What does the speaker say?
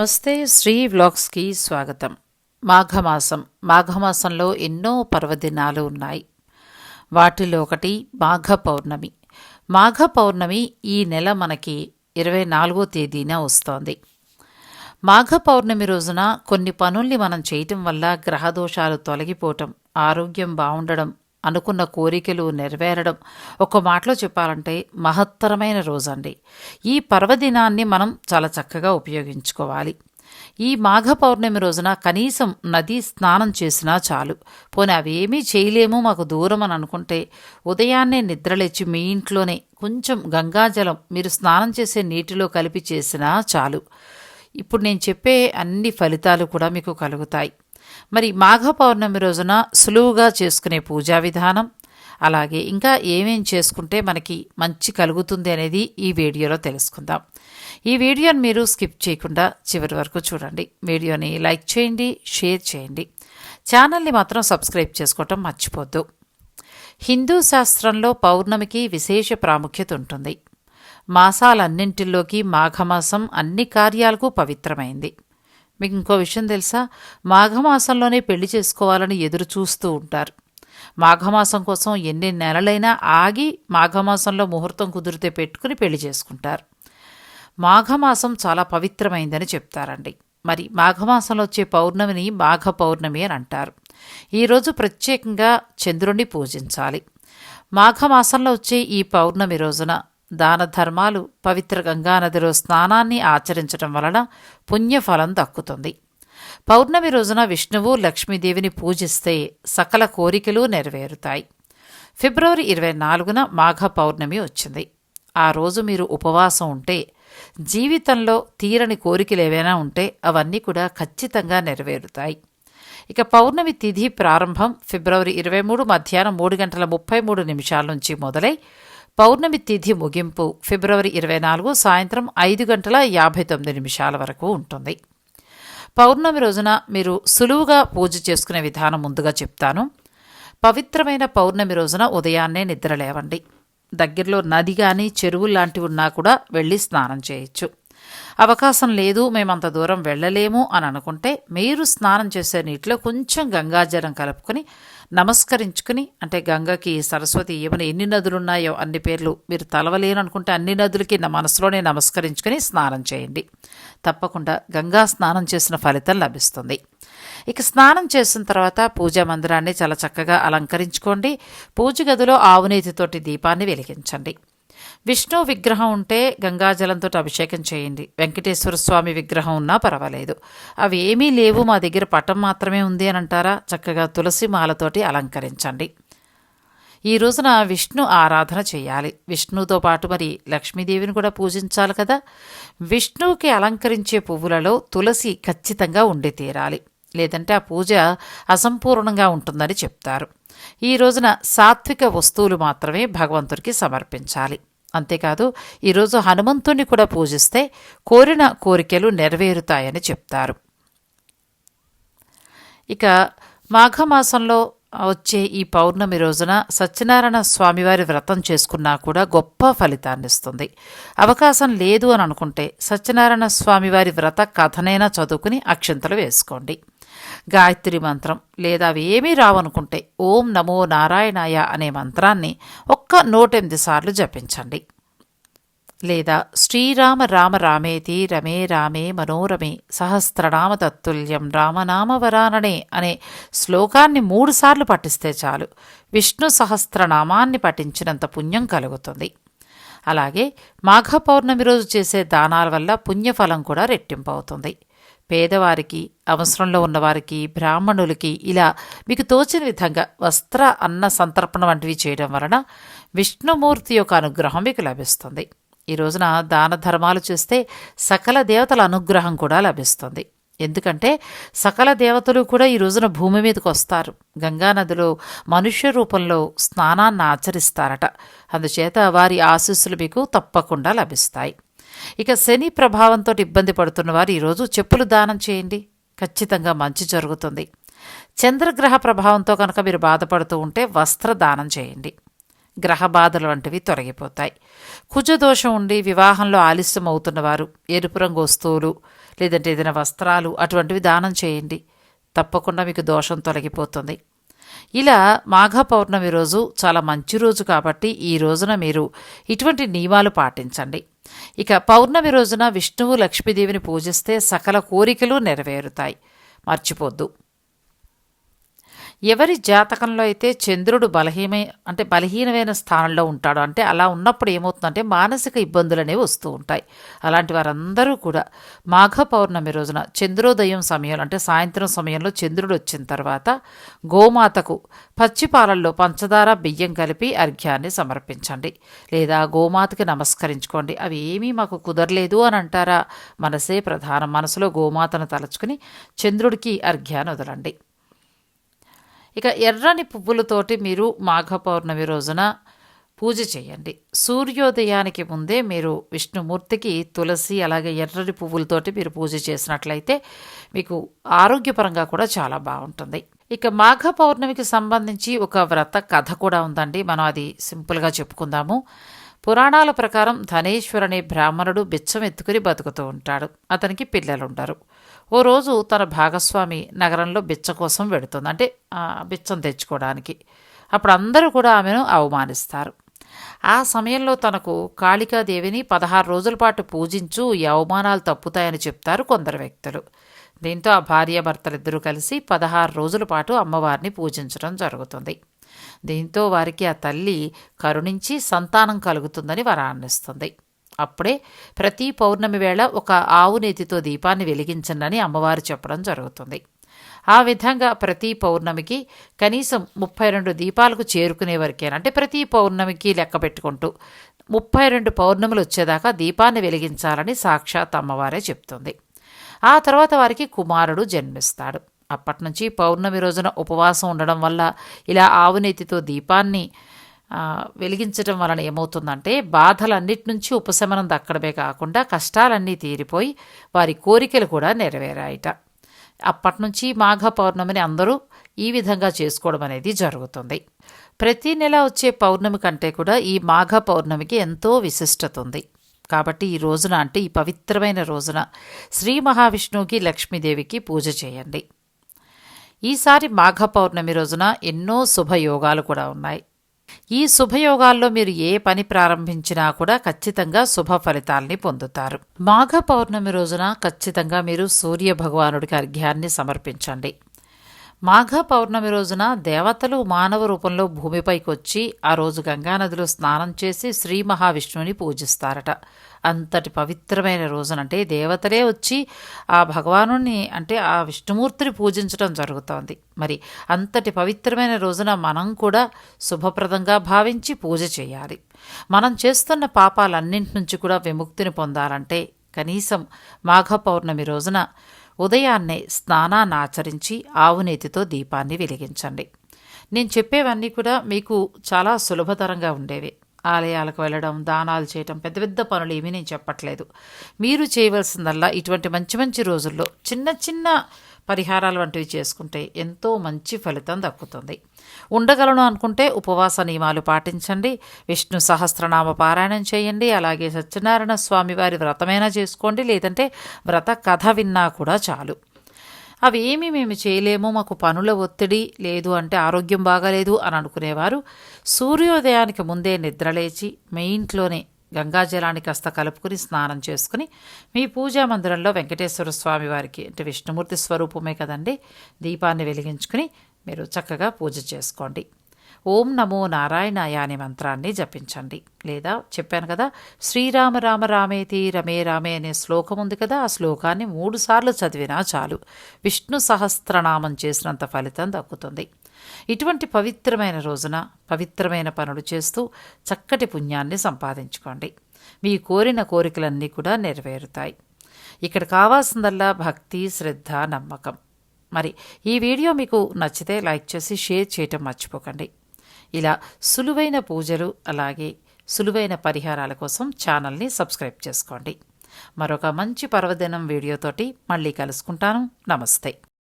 నమస్తే శ్రీ వ్లాగ్స్కి స్వాగతం. మాఘమాసం. మాఘమాసంలో ఎన్నో పర్వదినాలు ఉన్నాయి. వాటిలో ఒకటి మాఘ పౌర్ణమి. మాఘ పౌర్ణమి ఈ నెల మనకి ఇరవై నాలుగో తేదీన వస్తోంది. మాఘ పౌర్ణమి రోజున కొన్ని పనుల్ని మనం చేయటం వల్ల గ్రహదోషాలు తొలగిపోవటం ఆరోగ్యం బాగుండడం అనుకున్న కోరికలు నెరవేరడం. ఒక మాటలో చెప్పాలంటే మహత్తరమైన రోజండి. ఈ పర్వదినాన్ని మనం చాలా చక్కగా ఉపయోగించుకోవాలి. ఈ మాఘ పౌర్ణమి రోజున కనీసం నది స్నానం చేసినా చాలు. పోనీ అవేమీ చేయలేము మాకు దూరం అని అనుకుంటే ఉదయాన్నే నిద్రలేచి మీ ఇంట్లోనే కొంచెం గంగాజలం మీరు స్నానం చేసే నీటిలో కలిపి చేసినా చాలు. ఇప్పుడు నేను చెప్పే అన్ని ఫలితాలు కూడా మీకు కలుగుతాయి. మరి మాఘ పౌర్ణమి రోజున సులువుగా చేసుకునే పూజా విధానం అలాగే ఇంకా ఏమేం చేసుకుంటే మనకి మంచి కలుగుతుంది అనేది ఈ వీడియోలో తెలుసుకుందాం. ఈ వీడియోని మీరు స్కిప్ చేయకుండా చివరి వరకు చూడండి. వీడియోని లైక్ చేయండి షేర్ చేయండి. ఛానల్ని మాత్రం సబ్స్క్రైబ్ చేసుకోవటం మర్చిపోద్దు. హిందూ శాస్త్రంలో పౌర్ణమికి విశేష ప్రాముఖ్యత ఉంటుంది. మాసాలన్నింటిలోకి మాఘమాసం అన్ని కార్యాలకు పవిత్రమైంది. మీకు ఇంకో విషయం తెలుసా? మాఘమాసంలోనే పెళ్ళి చేసుకోవాలని ఎదురు చూస్తూ ఉంటారు. మాఘమాసం కోసం ఎన్ని నెలలైనా ఆగి మాఘమాసంలో ముహూర్తం కుదిరితే పెట్టుకుని పెళ్ళి చేసుకుంటారు. మాఘమాసం చాలా పవిత్రమైందని చెప్తారండి. మరి మాఘమాసంలో వచ్చే పౌర్ణమిని మాఘ పౌర్ణమి అని అంటారు. ఈరోజు ప్రత్యేకంగా చంద్రుణ్ణి పూజించాలి. మాఘమాసంలో వచ్చే ఈ పౌర్ణమి రోజున దాన ధర్మాలు పవిత్ర గంగానదిలో స్నానాన్ని ఆచరించడం వలన పుణ్యఫలం దక్కుతుంది. పౌర్ణమి రోజున విష్ణువు లక్ష్మీదేవిని పూజిస్తే సకల కోరికలు నెరవేరుతాయి. ఫిబ్రవరి ఇరవై నాలుగున మాఘ పౌర్ణమి వచ్చింది. ఆ రోజు మీరు ఉపవాసం ఉంటే జీవితంలో తీరని కోరికలు ఏవైనా ఉంటే అవన్నీ కూడా ఖచ్చితంగా నెరవేరుతాయి. ఇక పౌర్ణమి తిథి ప్రారంభం ఫిబ్రవరి ఇరవై మూడు మధ్యాహ్నం మూడు గంటల ముప్పై మూడు నిమిషాల నుంచి మొదలై పౌర్ణమి తిథి ముగింపు ఫిబ్రవరి ఇరవై నాలుగు సాయంత్రం ఐదు గంటల యాభై తొమ్మిది నిమిషాల వరకు ఉంటుంది. పౌర్ణమి రోజున మీరు సులువుగా పూజ చేసుకునే విధానం ముందుగా చెప్తాను. పవిత్రమైన పౌర్ణమి రోజున ఉదయాన్నే నిద్రలేవండి దగ్గరలో నది కానీ చెరువు లాంటివి ఉన్నా కూడా వెళ్ళి స్నానం చేయొచ్చు. అవకాశం లేదు మేమంత దూరం వెళ్ళలేము అని అనుకుంటే మీరు స్నానం చేసే నీటిలో కొంచెం గంగాజలం కలుపుకొని నమస్కరించుకుని అంటే గంగకి సరస్వతి ఏమైనా ఎన్ని నదులు ఉన్నాయో అన్ని పేర్లు మీరు తలవలేను అనుకుంటే అన్ని నదులకి నా మనసులోనే నమస్కరించుకుని స్నానం చేయండి. తప్పకుండా గంగా స్నానం చేసిన ఫలితం లభిస్తుంది. ఇక స్నానం చేసిన తర్వాత పూజా మందిరాన్ని చాలా చక్కగా అలంకరించుకోండి. పూజ గదిలో ఆవునేతితోటి దీపాన్ని వెలిగించండి. విష్ణు విగ్రహం ఉంటే గంగాజలంతో అభిషేకం చేయండి. వెంకటేశ్వర స్వామి విగ్రహం ఉన్నా పర్వాలేదు. అవి ఏమీ లేవు మా దగ్గర పటం మాత్రమే ఉంది అని అంటారా? చక్కగా తులసి మాలతోటి అలంకరించండి. ఈ రోజున విష్ణు ఆరాధన చేయాలి. విష్ణుతో పాటు మరి లక్ష్మీదేవిని కూడా పూజించాలి కదా? విష్ణువుకి అలంకరించే పువ్వులలో తులసి ఖచ్చితంగా ఉండి తీరాలి. లేదంటే ఆ పూజ అసంపూర్ణంగా ఉంటుందని చెప్తారు. ఈ రోజున సాత్విక వస్తువులు మాత్రమే భగవంతుడికి సమర్పించాలి. అంతేకాదు ఈరోజు హనుమంతుణ్ణి కూడా పూజిస్తే కోరిన కోరికలు నెరవేరుతాయని చెప్తారు. ఇక మాఘమాసంలో వచ్చే ఈ పౌర్ణమి రోజున సత్యనారాయణ స్వామివారి వ్రతం చేసుకున్నా కూడా గొప్ప ఫలితాన్ని ఇస్తుంది అవకాశం లేదు అని అనుకుంటే సత్యనారాయణ స్వామివారి వ్రత కథనైనా చదువుకుని అక్షంతలు వేసుకోండి. గాయత్రి మంత్రం లేదా అవి ఏమీ రావనుకుంటే ఓం నమో నారాయణాయ అనే మంత్రాన్ని ఒక్క నూటెనిమిది సార్లు జపించండి. లేదా శ్రీరామ రామ రామేతి రమే రామే మనోరమే సహస్రనామ తత్తుల్యం రామనామ వరాననే అనే శ్లోకాన్ని మూడుసార్లు పఠిస్తే చాలు. విష్ణు సహస్రనామాన్ని పఠించినంత పుణ్యం కలుగుతుంది. అలాగే మాఘ పౌర్ణమి రోజు చేసే దానాల వల్ల పుణ్యఫలం కూడా రెట్టింపు అవుతుంది పేదవారికి అవసరంలో ఉన్నవారికి బ్రాహ్మణులకి ఇలా మీకు తోచిన విధంగా వస్త్ర అన్న సంతర్పణ వంటివి చేయడం వలన విష్ణుమూర్తి యొక్క అనుగ్రహం మీకు లభిస్తుంది. ఈ రోజున దాన ధర్మాలు చేస్తే సకల దేవతల అనుగ్రహం కూడా లభిస్తుంది. ఎందుకంటే సకల దేవతలు కూడా ఈ రోజున భూమి మీదకి వస్తారు. గంగానదిలో మనుష్య రూపంలో స్నానాన్ని ఆచరిస్తారట. అందుచేత వారి ఆశీస్సులు మీకు తప్పకుండా లభిస్తాయి. ఇక శని ప్రభావంతో ఇబ్బంది పడుతున్న వారు ఈరోజు చెప్పులు దానం చేయండి. ఖచ్చితంగా మంచి జరుగుతుంది. చంద్రగ్రహ ప్రభావంతో కనుక మీరు బాధపడుతూ ఉంటే వస్త్ర దానం చేయండి. గ్రహ బాధలు వంటివి తొలగిపోతాయి. కుజదోషం ఉండి వివాహంలో ఆలస్యం అవుతున్నవారు ఎరుపు రంగు వస్తువులు లేదంటే ఏదైనా వస్త్రాలు అటువంటివి దానం చేయండి. తప్పకుండా మీకు దోషం తొలగిపోతుంది. ఇలా మాఘ పౌర్ణమి రోజు చాలా మంచి రోజు కాబట్టి ఈ రోజున మీరు ఇటువంటి నియమాలు పాటించండి. ఇక పౌర్ణమి రోజున విష్ణువు లక్ష్మీదేవిని పూజిస్తే సకల కోరికలు నెరవేరుతాయి. మర్చిపోద్దు. ఎవరి జాతకంలో అయితే చంద్రుడు బలహీనమై అంటే బలహీనమైన స్థానంలో ఉంటాడో అంటే అలా ఉన్నప్పుడు ఏమవుతుందంటే మానసిక ఇబ్బందులు అనేవి వస్తూ ఉంటాయి. అలాంటి వారందరూ కూడా మాఘ పౌర్ణమి రోజున చంద్రోదయం సమయంలో అంటే సాయంత్రం సమయంలో చంద్రుడు వచ్చిన తర్వాత గోమాతకు పచ్చిపాలల్లో పంచదార బియ్యం కలిపి అర్ఘ్యాన్ని సమర్పించండి. లేదా గోమాతకి నమస్కరించుకోండి. అవి ఏమీ మాకు కుదరలేదు అని అంటారా? మనసే ప్రధానం. మనసులో గోమాతను తలుచుకుని చంద్రుడికి అర్ఘ్యాన్ని వదలండి. ఇక ఎర్రని పువ్వులతోటి మీరు మాఘ పౌర్ణమి రోజున పూజ చేయండి. సూర్యోదయానికి ముందే మీరు విష్ణుమూర్తికి తులసి అలాగే ఎర్రని పువ్వులతోటి మీరు పూజ చేసినట్లయితే మీకు ఆరోగ్యపరంగా కూడా చాలా బాగుంటుంది. ఇక మాఘ పౌర్ణమికి సంబంధించి ఒక వ్రత కథ కూడా ఉందండి. మనం అది సింపుల్గా చెప్పుకుందాము. పురాణాల ప్రకారం ధనేశ్వర్ అనే బ్రాహ్మణుడు బిచ్చం ఎత్తుకుని బతుకుతూ ఉంటాడు. అతనికి పిల్లలుండరు. ఓ రోజు తన భాగస్వామి నగరంలో బిచ్చ కోసం వెడుతుంది. అంటే బిచ్చం తెచ్చుకోవడానికి అప్పుడు అందరూ కూడా ఆమెను అవమానిస్తారు. ఆ సమయంలో తనకు కాళికాదేవిని పదహారు రోజుల పాటు పూజించు ఈ అవమానాలు తప్పుతాయని చెప్తారు కొందరు వ్యక్తులు. దీంతో ఆ భార్యాభర్తలిద్దరూ కలిసి పదహారు రోజుల పాటు అమ్మవారిని పూజించడం జరుగుతుంది. దీంతో వారికి ఆ తల్లి కరుణించి సంతానం కలుగుతుందని వరాన్నిస్తుంది. అప్పుడే ప్రతి పౌర్ణమి వేళ ఒక ఆవు నేతితో దీపాన్ని వెలిగించండి అమ్మవారు చెప్పడం జరుగుతుంది. ఆ విధంగా ప్రతి పౌర్ణమికి కనీసం ముప్పై రెండు దీపాలకు చేరుకునే వరకేనా? అంటే ప్రతి పౌర్ణమికి లెక్క పెట్టుకుంటూ ముప్పై రెండు పౌర్ణములు వచ్చేదాకా దీపాన్ని వెలిగించాలని సాక్షాత్ అమ్మవారే చెప్తుంది. ఆ తర్వాత వారికి కుమారుడు జన్మిస్తాడు. అప్పటి నుంచి పౌర్ణమి రోజున ఉపవాసం ఉండడం వల్ల ఇలా ఆవునేతితో దీపాన్ని వెలిగించడం వలన ఏమవుతుందంటే బాధలన్నిటి నుంచి ఉపశమనం దక్కడమే కాకుండా కష్టాలన్నీ తీరిపోయి వారి కోరికలు కూడా నెరవేరాయట. అప్పటి నుంచి మాఘ పౌర్ణమిని అందరూ ఈ విధంగా చేసుకోవడం అనేది జరుగుతుంది. ప్రతి నెల వచ్చే పౌర్ణమి కంటే కూడా ఈ మాఘ పౌర్ణమికి ఎంతో విశిష్టత ఉంది. కాబట్టి ఈ రోజున అంటే ఈ పవిత్రమైన రోజున శ్రీ మహావిష్ణువుకి లక్ష్మీదేవికి పూజ చేయండి. ఈసారి మాఘ పౌర్ణమి రోజున ఎన్నో శుభయోగాలు కూడా ఉన్నాయి. ఈ శుభయోగాల్లో మీరు ఏ పని ప్రారంభించినా కూడా ఖచ్చితంగా శుభ ఫలితాల్ని పొందుతారు. మాఘ పౌర్ణమి రోజున ఖచ్చితంగా మీరు సూర్య భగవానుడికి అర్ఘ్యాన్ని సమర్పించండి. మాఘ పౌర్ణమి రోజున దేవతలు మానవ రూపంలో భూమిపైకి వచ్చి ఆ రోజు గంగానదిలో స్నానం చేసి శ్రీ మహావిష్ణువుని పూజిస్తారట. అంతటి పవిత్రమైన రోజునంటే దేవతలే వచ్చి ఆ భగవానుని అంటే ఆ విష్ణుమూర్తిని పూజించడం జరుగుతోంది. మరి అంతటి పవిత్రమైన రోజున మనం కూడా శుభప్రదంగా భావించి పూజ చేయాలి. మనం చేస్తున్న పాపాలన్నింటి నుంచి కూడా విముక్తిని పొందాలంటే కనీసం మాఘ పౌర్ణమి రోజున ఉదయాన్నే స్నానాన్ని ఆచరించి ఆవునేతితో దీపాన్ని వెలిగించండి. నేను చెప్పేవన్నీ కూడా మీకు చాలా సులభతరంగా ఉండేవి. ఆలయాలకు వెళ్ళడం దానాలు చేయటం పెద్ద పెద్ద పనులు ఏమీ నేను చెప్పట్లేదు. మీరు చేయవలసిందల్లా ఇటువంటి మంచి మంచి రోజుల్లో చిన్న చిన్న పరిహారాలు వంటివి చేసుకుంటే ఎంతో మంచి ఫలితం దక్కుతుంది. ఉండగలను అనుకుంటే ఉపవాస నియమాలు పాటించండి. విష్ణు సహస్రనామ పారాయణం చేయండి. అలాగే సత్యనారాయణ స్వామి వారి వ్రతమైనా చేసుకోండి. లేదంటే వ్రత కథ విన్నా కూడా చాలు. అవి ఏమీ మేము చేయలేము. మాకు పనుల ఒత్తిడి లేదు అంటే ఆరోగ్యం బాగాలేదు అని అనుకునేవారు. సూర్యోదయానికి ముందే నిద్రలేచి మీ ఇంట్లోనే గంగాజలాన్ని కాస్త కలుపుకుని స్నానం చేసుకుని మీ పూజా మందిరంలో వెంకటేశ్వర స్వామి వారికి అంటే విష్ణుమూర్తి స్వరూపమే కదండి దీపాన్ని వెలిగించుకుని మీరు చక్కగా పూజ చేసుకోండి. ఓం నమో నారాయణాయ అనే మంత్రాన్ని జపించండి. లేదా చెప్పాను కదా శ్రీరామ రామ రామేతి రమే రామే అనే శ్లోకం ఉంది కదా ఆ శ్లోకాన్ని మూడుసార్లు చదివినా చాలు. విష్ణు సహస్రనామం చేసినంత ఫలితం దక్కుతుంది. ఇటువంటి పవిత్రమైన రోజున పవిత్రమైన పనులు చేస్తూ చక్కటి పుణ్యాన్ని సంపాదించుకోండి. మీ కోరిన కోరికలన్నీ కూడా నెరవేరుతాయి. ఇక్కడ కావాల్సిందల్లా భక్తి శ్రద్ధ నమ్మకం. మరి ఈ వీడియో మీకు నచ్చితే లైక్ చేసి షేర్ చేయటం మర్చిపోకండి. ఇలా సులువైన పూజలు అలాగే సులువైన పరిహారాల కోసం ఛానల్ని సబ్స్క్రైబ్ చేసుకోండి. మరొక మంచి పర్వదినం వీడియోతోటి మళ్ళీ కలుసుకుంటాను. నమస్తే.